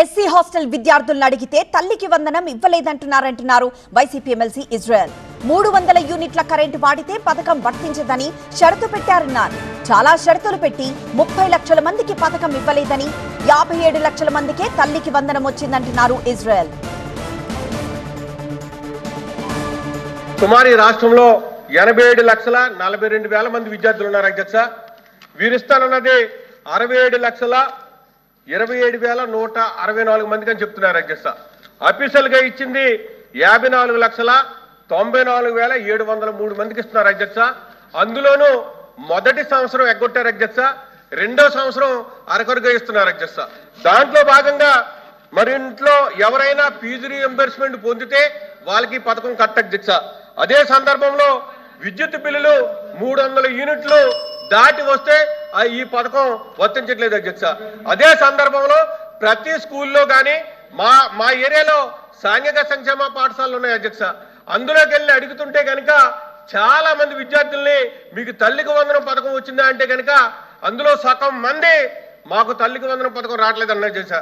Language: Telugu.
ఎస్సీ హాస్టల్ విద్యార్థులను అడిగితే తల్లికి వందనం ఇవ్వలేదంటున్నారంటున్నారు వైసీపీ ఎమ్మెల్సీ ఇజ్రాయెల్. మూడు వందల యూనిట్ల కరెంటు వాడితే పథకం వర్తించదని షరతు పెట్టారన్నారు. చాలా షరతులు పెట్టి ముప్పై లక్షల మందికి పథకం ఇవ్వలేదని యాభై ఏడు లక్షల మందికే తల్లికి వందనం వచ్చిందంటున్నారు ఇజ్రాయెల్. సుమారు ఈ రాష్ట్రంలో ఎనభై ఏడు లక్షల నలభై రెండు వేల మంది విద్యార్థులు ఉన్నారు అధ్యక్ష. వీరిస్తానన్నది అరవై ఏడు లక్షల ఇరవై ఏడు వేల నూట అరవై నాలుగు మందికి అని చెప్తున్నారు అధ్యక్ష. అఫీషియల్గా ఇచ్చింది యాభై నాలుగు లక్షల తొంభై నాలుగు వేల ఏడు వందల మూడు మందికి ఇస్తున్నారు అధ్యక్ష. అందులోనూ మొదటి సంవత్సరం ఎగ్గొట్టారు అధ్యక్ష. రెండో సంవత్సరం అరకొరగా ఇస్తున్నారు అధ్యక్ష. దాంట్లో భాగంగా మరి ఇంట్లో ఎవరైనా ఫీజు రీఎంబర్స్మెంట్ పొందితే వాళ్ళకి పథకం కట్ట అధ్యక్ష. అదే సందర్భంలో విద్యుత్ బిల్లులు మూడు వందల యూనిట్లు దాటి వస్తే ఈ పథకం వర్తించట్లేదు అధ్యక్ష. అదే సందర్భంలో ప్రతి స్కూల్లో కానీ మా మా ఏరియాలో సాంఘిక సంక్షేమ పాఠశాలలు ఉన్నాయి అధ్యక్ష. అందులోకి వెళ్ళి అడుగుతుంటే కనుక చాలా మంది విద్యార్థుల్ని మీకు తల్లికి వందనం పథకం వచ్చిందా అంటే కనుక అందులో సగం మంది మాకు తల్లికి వందనం పథకం రావట్లేదు అన్నది చేశా